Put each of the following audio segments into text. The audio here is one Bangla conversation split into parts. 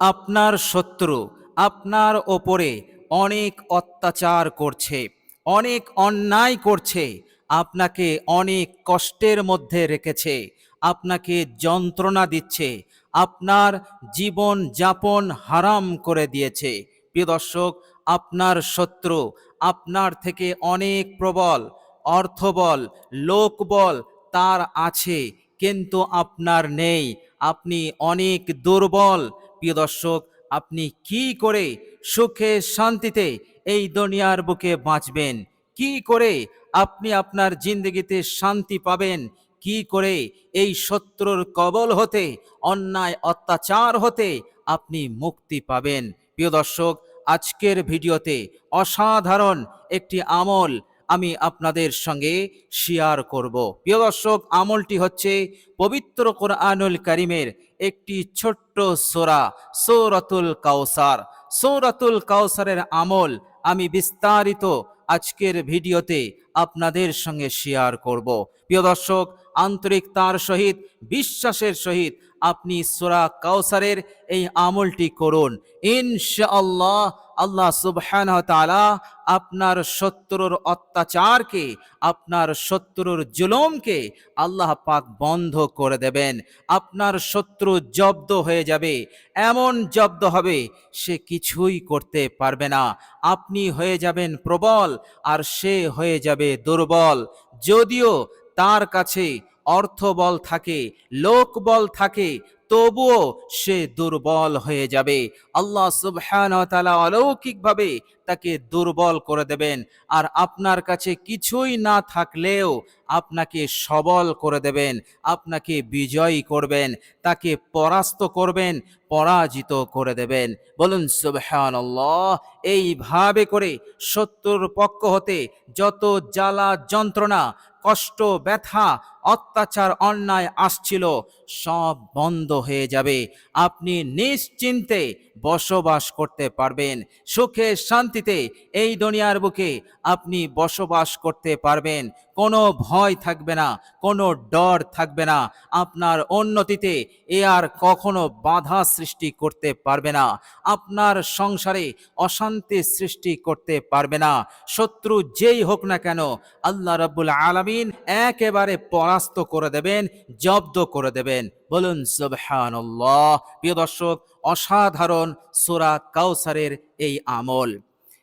আপনার শত্রু, আপনার ওপরে অনেক অত্যাচার করছে, অনেক অন্যায় করছে, আপনাকে অনেক কষ্টের মধ্যে রেখেছে, আপনাকে যন্ত্রণা দিচ্ছে, আপনার জীবন যাপন হারাম করে দিয়েছে। প্রিয় দর্শক, আপনার শত্রু, আপনার থেকে অনেক প্রবল, অর্থবল, লোকবল তার আছে, কিন্তু আপনার নেই। আপনি অনেক দুর্বল প্রিয় দর্শক, আপনি কি করে সুখে শান্তিতে এই দুনিয়ার বুকে বাঁচবেন? কি করে আপনি আপনার জিন্দগিতে শান্তি পাবেন? কি করে এই শত্রুর কবল হতে, অন্যায়, অত্যাচার হতে আপনি মুক্তি পাবেন? প্রিয় দর্শক, আজকের ভিডিওতে অসাধারণ একটি আমল আমি আপনাদের সঙ্গে শেয়ার করব। প্রিয় দর্শক, আমলটি হচ্ছে পবিত্র কোরআনুল করিমের একটি ছোট্ট সোরা, সৌরাতুল কাউসার সৌরাতুল কাউসারের আমল আমি বিস্তারিত আজকের ভিডিওতে আপনাদের সঙ্গে শেয়ার করব। প্রিয় দর্শক আন্তরিকতার সহিত, বিশ্বাসের সহিত আপনি সোরা কাউসারের এই আমলটি করুন। ইনশাআল্লাহ আল্লাহ সুবহানাহু ওয়া আপনার শত্রুর অত্যাচারকে, আপনার শত্রুর জুলুমকে আল্লাহ পাক বন্ধ করে দেবেন। আপনার শত্রু জব্দ হয়ে যাবে, এমন জব্দ হবে সে কিছুই করতে পারবে না। আপনি হয়ে যাবেন প্রবল আর সে হয়ে যাবে দুর্বল। যদিও তার কাছে অর্থবল থাকে, লোকবল থাকে, তবুও সে দুর্বল হয়ে যাবে। আল্লাহ সুবহানাহু ওয়া তাআলা অলৌকিকভাবে তাকে দুর্বল করে দেবেন। আর আপনার কাছে কিছুই না থাকলেও আপনাকে সবল করে দেবেন, আপনাকে বিজয়ী করবেন, তাকে পরাস্ত করবেন, পরাজিত করে দেবেন। বলুন সুবহানাল্লাহ, এইভাবে করে শত্রুর পক্ষ হতে যত জ্বালা যন্ত্রণা কষ্ট ব্যথা অত্যাচার, অন্যায় আসছিল, সব বন্ধ হয়ে যাবে। আপনি নিশ্চিন্তে বসবাস করতে পারবেন, সুখে শান্তিতে এই দুনিয়ার বুকে আপনি বসবাস করতে পারবেন। কোনো ভয় থাকবে না, কোনো ডর থাকবে না। আপনার উন্নতিতে এ আর কখনো বাধা সৃষ্টি করতে পারবে না। আপনার সংসারে অশান্তি সৃষ্টি করতে পারবে না। শত্রু যেই হোক না কেন, আল্লাহ রাব্বুল আলামিন একেবারে পরাস্ত করে দেবেন, জব্দ করে দেবেন। বলুন, সুবহানাল্লাহ। প্রিয় দর্শক, অসাধারণ সূরা কাউসারের এই আমল।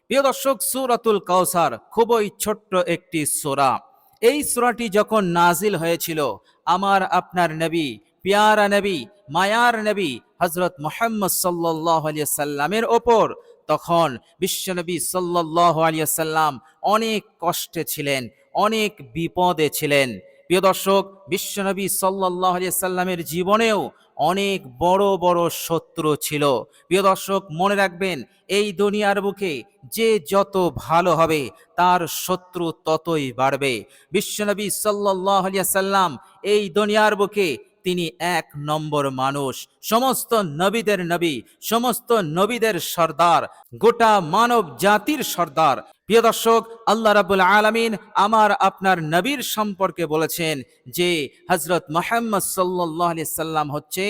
প্রিয় দর্শক, সূরাতুল কাউসার খুবই ছোট্ট একটি সূরা। এই সূরাটি যখন নাজিল হয়েছিল, আমার, আপনার নবী, পিয়ারা নবী, মায়ার নবী হজরত মোহাম্মদ সাল্লাহ সাল্লামের ওপর, তখন বিশ্বনবী সাল্লাহ আলিয়াল্লাম অনেক কষ্টে ছিলেন, অনেক বিপদে ছিলেন। প্রিয় দর্শক বিশ্বনবী সাল্লাহ সাল্লামের জীবনেও অনেক বড় বড় শত্রু ছিল। প্রিয় দর্শক, মনে রাখবেন, এই দুনিয়ার বুকে যে যত ভালো হবে, তার শত্রু ততই বাড়বে। বিশ্বনবী সাল্লাহ সাল্লাম এই দুনিয়ার বুকে তিনি এক নম্বর মানুষ। সমস্ত নবীদের নবী, সমস্ত নবীদের সর্দার, গোটা মানব জাতির সর্দার। প্রিয় দর্শক, আল্লাহ রাবুল আলমিন আমার আপনার নবীর সম্পর্কে বলেছেন যে হজরত মোহাম্মদ সাল্লাহ আলি সাল্লাম হচ্ছে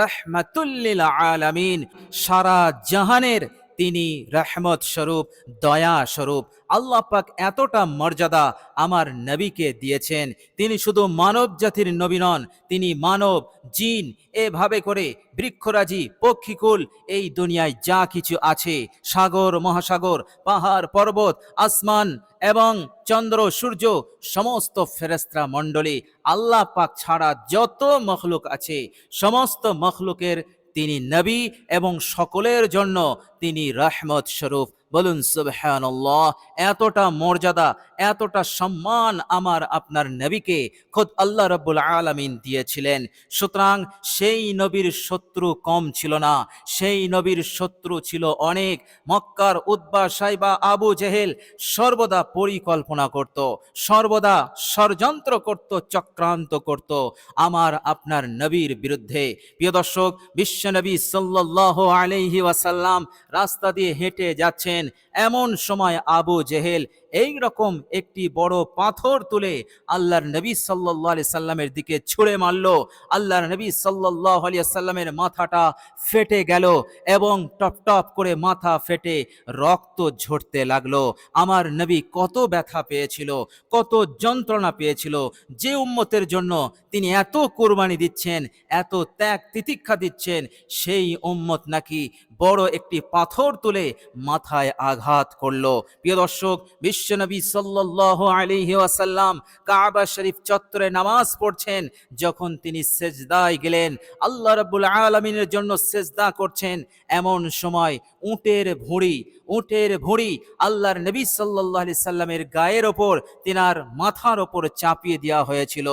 রহমাতুল্লিল আলমিন, সারা জাহানের তিনি রহমত স্বরূপ, দয়া স্বরূপ। আল্লাহ পাক এতটা মর্যাদা আমার নবীকে দিয়েছেন। তিনি শুধু মানব জাতির নবী নন, তিনি মানব, জিন, এভাবে করে বৃক্ষরাজি, পক্ষীকুল, এই দুনিয়ায় যা কিছু আছে, সাগর, মহাসাগর, পাহাড়, পর্বত, আসমান এবং চন্দ্র, সূর্য, সমস্ত ফেরেস্ত্রা মণ্ডলী, আল্লাহ পাক ছাড়া যত মখলুক আছে, সমস্ত মখলুকের তিনি নবী এবং সকলের জন্য তিনি রহমত স্বরূপ। বলুন, সুবহানাল্লাহ, এতটা মর্যাদা, এতটা সম্মান আমার আপনার নবীকে খোদ আল্লাহ রব্বুল আলামিন দিয়েছিলেন। সুতরাং সেই নবীর শত্রু কম ছিল না। সেই নবীর শত্রু ছিল অনেক। মক্কার উদ্বা সাইবা আবু জেহেল সর্বদা পরিকল্পনা করত, সর্বদা ষড়যন্ত্র করত, চক্রান্ত করত। আমার আপনার নবীর বিরুদ্ধে, প্রিয় দর্শক বিশ্বনবী সাল্লাহ আলাইহি ওয়াসাল্লাম রাস্তা দিয়ে হেঁটে যাচ্ছেন। এমন সময় আবু জেহেল এই রকম একটি বড় পাথর তুলে আল্লাহর নবী সাল্লাহ আলি সাল্লামের দিকে ছুঁড়ে মারল। আল্লাহর নবী সাল্লাহ আলিয়া সাল্লামের মাথাটা ফেটে গেল এবং টপ টপ করে মাথা ফেটে রক্ত ঝরতে লাগল। আমার নবী কত ব্যথা পেয়েছিল, কত যন্ত্রণা পেয়েছিল। যে উম্মতের জন্য তিনি এত কোরবানি দিচ্ছেন, এত ত্যাগ তিতিক্ষা দিচ্ছেন, সেই উম্মত নাকি বড় একটি পাথর তুলে মাথায় আঘাত করল। প্রিয় দর্শক বিশ্বনবী সাল্লাহ আলিহি ওয়াসাল্লাম কাবা শরীফ চত্বরে নামাজ পড়ছেন, যখন তিনি সেজদায় গেলেন, আল্লাহ রাব্বুল আলমিনের জন্য সেজদা করছেন। এমন সময় উটের ভুঁড়ি উটের ভুঁড়ি আল্লাহর নবী সাল্লাহ আলি সাল্লামের গায়ের ওপর তিনার মাথার ওপর চাপিয়ে দেওয়া হয়েছিল,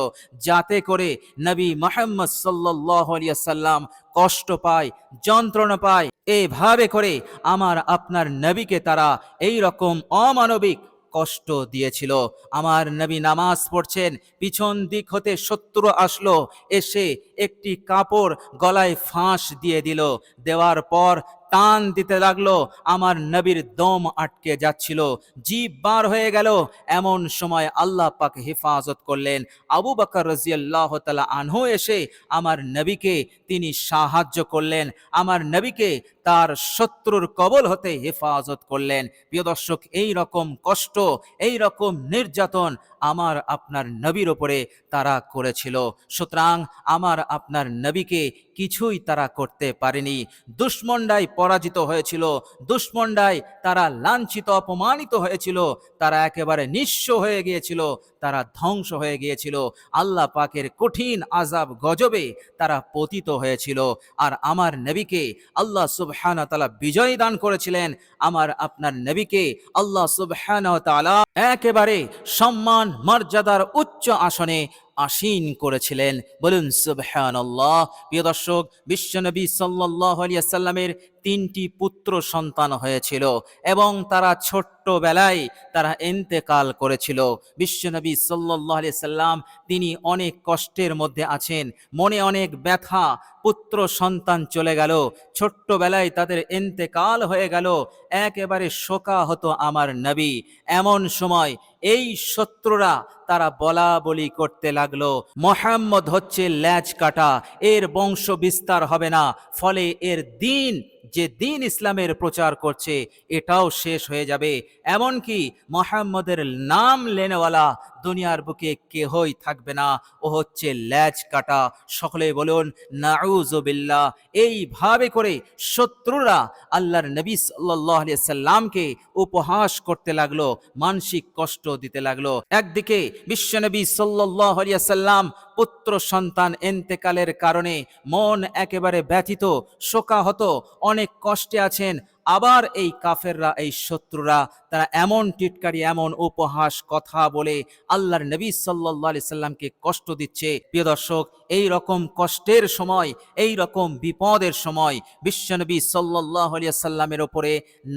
যাতে করে নবী মোহাম্মদ সাল্লাহ আলিয়া সাল্লাম কষ্ট পায়, যন্ত্রণা পায়। এভাবে করে আমার আপনার নবীকে তারা এই রকম অমানবিক কষ্ট দিয়েছিল। আমার নবী নামাজ পড়ছেন, পিছন দিক হতে শত্রু আসলো, এসে একটি কাপড় গলায় ফাঁস দিয়ে দিল। দেওয়ার পর টান দিতে লাগল, আমার নবীর দম আটকে যাচ্ছিল। জীব বার হয়ে গেল। এমন সময় আল্লাহ পাক হেফাজত করলেন। আবু বাকর রাজিয়াল্লাহ তালা আনহু এসে আমার নবীকে তিনি সাহায্য করলেন। আমার নবীকে তার শত্রুর কবল হতে হেফাজত করলেন। প্রিয় দর্শক, এই রকম কষ্ট, এই রকম নির্যাতন আমার আপনার নবীর ওপরে তারা করেছিল। সুতরাং আমার আপনার নবীকে কিছুই তারা করতে পারেনি। দুশ্মনডাই পরাজিত হয়েছিল দুশ্মনডাই তারা লাঞ্ছিত, অপমানিত হয়েছিল, তারা একেবারে নিঃস্ব হয়ে গিয়েছিল, তারা ধ্বংস হয়ে গিয়েছিল। আল্লাহ পাকের কঠিন আজাব গজবে তারা পতিত হয়েছিল। আর আমার নবীকে আল্লাহ সুবহান তালা বিজয় দান করেছিলেন। আমার আপনার নবীকে আল্লাহ সুবহান তালা একেবারে সম্মান, মর্যাদার উচ্চ আসনে আসীন করেছিলেন। বলুন সুবহান আল্লাহ প্রিয় দর্শক বিশ্বনবী সাল্লাহ আলিয়া সাল্লামের তিনটি পুত্র সন্তান হয়েছিল এবং তারা ছোট্টবেলায় তারা এন্তেকাল করেছিল। বিশ্বনবী সাল্লাহ সাল্লাম তিনি অনেক কষ্টের মধ্যে আছেন, মনে অনেক ব্যথা, পুত্র সন্তান চলে গেল, ছোট্টবেলায় তাদের এন্তেকাল হয়ে গেল, একেবারে শোকা হতো আমার নবী। এমন সময় এই শত্রুরা তারা বলা বলি করতে লাগল, মোহাম্মদ হচ্ছে ল্যাজ কাটা, এর বংশ বিস্তার হবে না, ফলে এর দিন যে দিন ইসলামের প্রচার করছে এটাও শেষ হয়ে যাবে। এমনকি মোহাম্মদের নাম লেনেওয়ালা দুনিয়ার বুকে কেহই থাকবে না। ও হচ্ছে ল্যাজ কাটা। সকলে বলুন নাউজবিল্লা এইভাবে করে শত্রুরা আল্লাহর নবী সাল্লাহ সাল্লামকে উপহাস করতে লাগল, মানসিক কষ্ট দিতে লাগল। একদিকে বিশ্বনবী সাল্লাহ সাল্লাম পুত্র সন্তান এন্তেকালের কারণে মন একেবারে ব্যথিত, শোকাহত, অনেক কষ্টে আছেন। আবার এই কাফেররা, এই শত্রুরা, তারা এমন টিটকারি, এমন উপহাস, কথা বলে আল্লাহর নবী সাল্লাহ আলি সাল্লামকে কষ্ট দিচ্ছে। প্রিয় দর্শক, এই রকম কষ্টের সময়, এই রকম বিপদের সময় বিশ্বনবী সাল্লাহ সাল্লামের ওপরে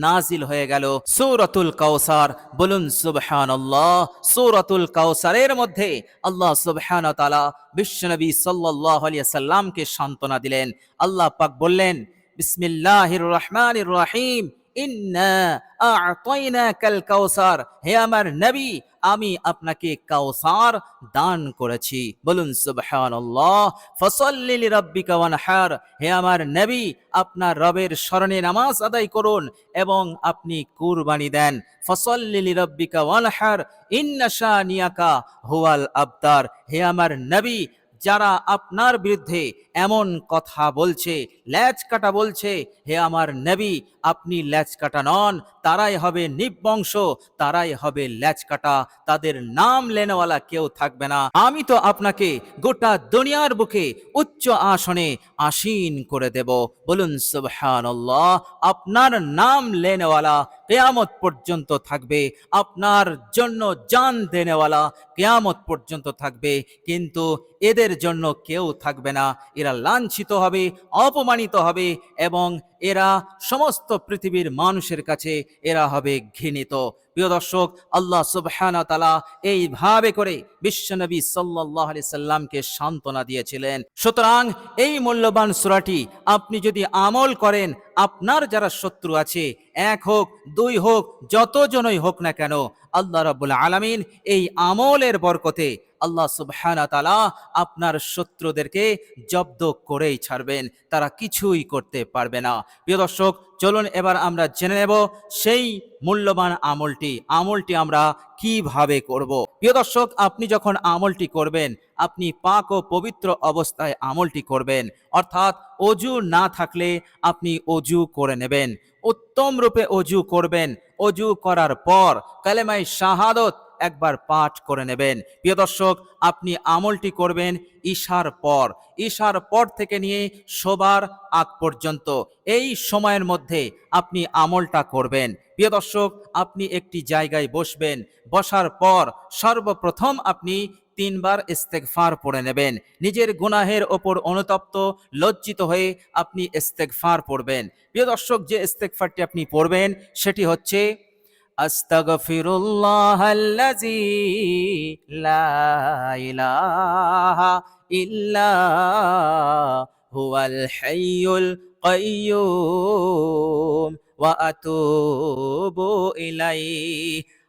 নাজিল হয়ে গেল। সৌরতুল কাউসার বলুন সুবহান আল্লাহ সৌরতুল কাউসারের মধ্যে আল্লাহ সুবহান তালা বিশ্বনবী সাল্লাহ সাল্লামকে সান্ত্বনা দিলেন। আল্লাহ পাক বললেন বিসমিল্লাহির রহমানির রহিম ইন্না আ'তাইনাকাল কাউসার হে আমার নবী, আমি আপনাকে কাউসার দান করেছি। বলুন সুবহানাল্লাহ। ফসল্লি লিরাব্বিকা ওয়ানহার। হে আমার নবী, আপনার রবের স্মরণে নামাজ আদায় করুন এবং আপনি কুরবানি দেন। ফসল্লি লিরাব্বিকা ওয়ানহার। ইন্না শানিয়াকা হুয়াল আবতার হে আমার নবী যারা আপনার বিরুদ্ধে এমন কথা বলছে, ল্যাচ কাটা বলছে, হে আমার নবী, আপনি ল্যাচ কাটা নন, তারাই হবে নিবংশ, তারাই হবে ল্যাচ কাটা, তাদের নাম লেনেওয়ালা কেউ থাকবে না। আমি তো আপনাকে গোটা দুনিয়ার বুকে উচ্চ আসনে আসীন করে দেব। বলুন, সুবহানাল্লাহ, আপনার নাম লেনেওয়ালা কেয়ামত পর্যন্ত থাকবে। আপনার জন্য জান দেনেওয়ালা কেয়ামত পর্যন্ত থাকবে। কিন্তু এদের জন্য কেউ থাকবে না। এরা লাঞ্ছিত হবে, অপমানিত হবে এবং এরা সমস্ত পৃথিবীর মানুষের কাছে এরা হবে ঘৃণিত। প্রিয় দর্শক, আল্লাহ সুবহানা তালা এইভাবে করে বিশ্বনবী সাল্লাহ আলি সাল্লামকে সান্ত্বনা দিয়েছিলেন। সুতরাং এই মূল্যবান সুরাটি আপনি যদি আমল করেন, আপনার যারা শত্রু আছে, এক হোক, দুই হোক যতজনই হোক না কেন, আল্লাহ রাব্বুল আলামিন এই আমলের বরকতে আল্লাহ সুবহানা তালা আপনার শত্রুদেরকে জব্দ করেই ছাড়বেন, তারা কিছুই করতে পারবে না। প্রিয় দর্শক, চলুন এবার আমরা জেনে নেব সেই মূল্যবান আমলটি আমলটি আমরা কীভাবে করব। প্রিয় দর্শক, আপনি যখন আমলটি করবেন, আপনি পাক ও পবিত্র অবস্থায় আমলটি করবেন, অর্থাৎ অজু না থাকলে আপনি অজু করে নেবেন, উত্তম রূপে অজু করবেন। অজু করার পর কালেমাই শাহাদত একবার পাঠ করে নেবেন। প্রিয় দর্শক, আপনি আমলটি করবেন ঈশার পর। ঈশার পর থেকে নিয়ে শোবার আগ পর্যন্ত। এই সময়ের মধ্যে আপনি আমলটা করবেন। প্রিয় দর্শক, আপনি একটি জায়গায় বসবেন। বসার পর সর্বপ্রথম আপনি তিনবার ইস্তেগফার পড়ে নেবেন। নিজের গুনাহের ওপর অনুতপ্ত, লজ্জিত হয়ে আপনি ইস্তেগফার পড়বেন। প্রিয় দর্শক, যে ইস্তেগফারটি আপনি পড়বেন, সেটি হচ্ছে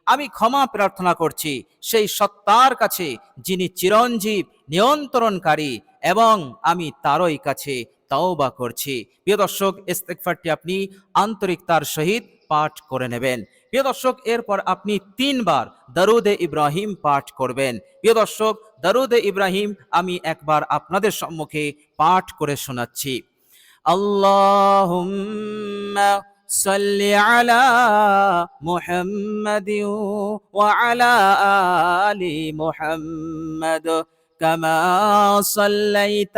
আমি ক্ষমা প্রার্থনা করছি সেই সত্তার কাছে যিনি চিরঞ্জীব, নিয়ন্ত্রণকারী এবং আমি তারই কাছে তওবা করছি। প্রিয় দর্শক, ইস্তেগফারটি আপনি আন্তরিকতার সহিত পাঠ করে নেবেন প্রিয় দর্শক এরপর আপনি তিনবার দরুদে ইব্রাহিম পাঠ করবেন প্রিয় দর্শক দরুদে ইব্রাহিম আমি একবার আপনাদের সম্মুখে পাঠ করে শোনাচ্ছি আল্লাহুম্মা صل على محمد وعلى آل محمد كما صليت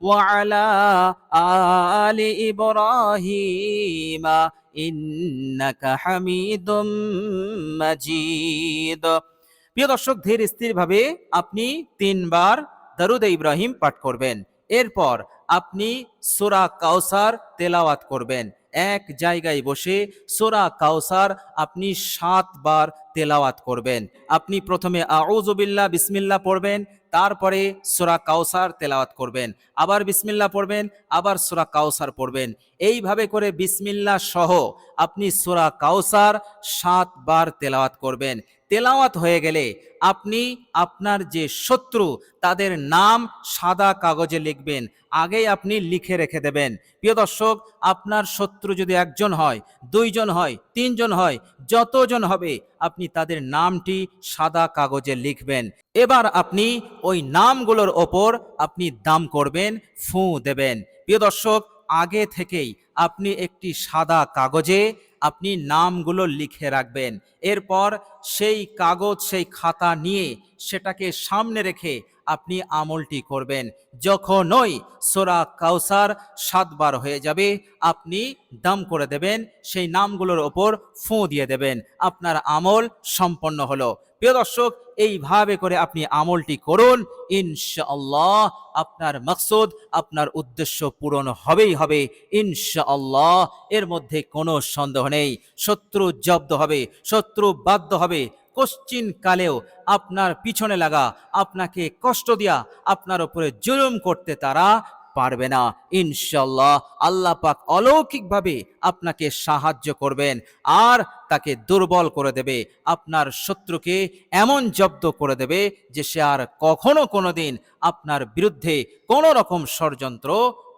وعلى آل إبراهيم إنك حميد مجيد প্রিয় দর্শক ধীর স্থিরভাবে আপনি তিনবার দরুদ ইব্রাহিম পাঠ করবেন এরপর আপনি সোরা কাউসার তেলাওয়াত করবেন এক জায়গায় বসে সোরা কাউসার আপনি সাতবার তেলাওয়াত করবেন আপনি প্রথমে আউজবিল্লা বিসমিল্লা পড়বেন তারপরে সোরা কাউসার তেলাওয়াত করবেন। আবার বিসমিল্লা পড়বেন, আবার সোরা কাউসার পড়বেন। এইভাবে করে বিসমিল্লা সহ আপনি সোরা কাউসার সাতবার তেলাওয়াত করবেন। তেলাওয়াত হয়ে গেলে আপনি আপনার যে শত্রু, তাদের নাম সাদা কাগজে লিখবেন। আগেই আপনি লিখে রেখে দেবেন। প্রিয় দর্শক, আপনার শত্রু যদি একজন হয়, দুইজন হয়, তিনজন হয়, যতজন হবে, আপনি তাদের নামটি সাদা কাগজে লিখবেন। এবার আপনি ওই নামগুলোর ওপর আপনি দাম করবেন, ফু দেবেন। প্রিয় দর্শক, আগে থেকেই আপনি একটি সাদা কাগজে আপনি নামগুলো লিখে রাখবেন। এরপর সেই কাগজ, সেই খাতা নিয়ে সেটাকে সামনে রেখে আপনি আমলটি করবেন। যখনই সোরা কাউসার সাতবার হয়ে যাবে, আপনি দাম করে দেবেন, সেই নামগুলোর ওপর ফোঁ দিয়ে দেবেন। আপনার আমল সম্পন্ন হলো। প্রিয় দর্শক, এইভাবে করে আপনি আমলটি করুন। ইনশাআল্লাহ আপনার মকসুদ, আপনার উদ্দেশ্য পূরণ হবেই হবে। ইনশাআল্লাহ এর মধ্যে কোনো সন্দেহ নেই। শত্রু জব্দ হবে, শত্রু বাধ্য হবে। কশ্চিন কালেও আপনার পিছনে লাগা, আপনাকে কষ্ট দিয়া আপনার উপরে জুলুম করতে তারা পারবে না। ইনশাল্লাহ আল্লাহ পাক অলৌকিকভাবে আপনাকে সাহায্য করবেন আর তাকে দুর্বল করে দেবে। আপনার শত্রুকে এমন জব্দ করে দেবে যে সে আর কখনো কোনোদিন আপনার বিরুদ্ধে কোনো রকম ষড়যন্ত্র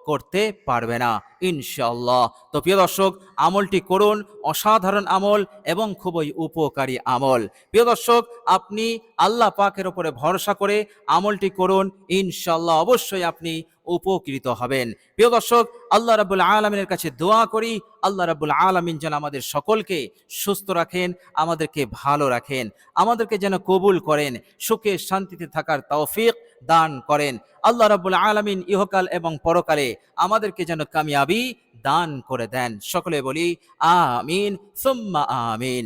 করতে পারবে না। ইনশাল্লাহ তো প্রিয় দর্শক, আমলটি করুন, অসাধারণ আমল এবং খুবই উপকারী আমল। প্রিয় দর্শক, আপনি আল্লাহ পাকের ওপরে ভরসা করে আমলটি করুন। ইনশাল্লাহ অবশ্যই আপনি উপকৃত হবেন। প্রিয় দর্শক, আল্লাহ রাবুল আলমিনের কাছে দোয়া করি। আল্লাহ রাবুল আলমিন যেন আমাদের সকলকে সুস্থ রাখেন, আমাদেরকে ভালো রাখেন, আমাদেরকে যেন কবুল করেন, সুখে শান্তিতে থাকার তৌফিক দান করেন। আল্লাহ রাবুল আলমিন ইহকাল এবং পরকালে আমাদেরকে যেন কামিয়াবি দান করে দেন। সকলে বলি, আমিন, সুম্মা আমিন।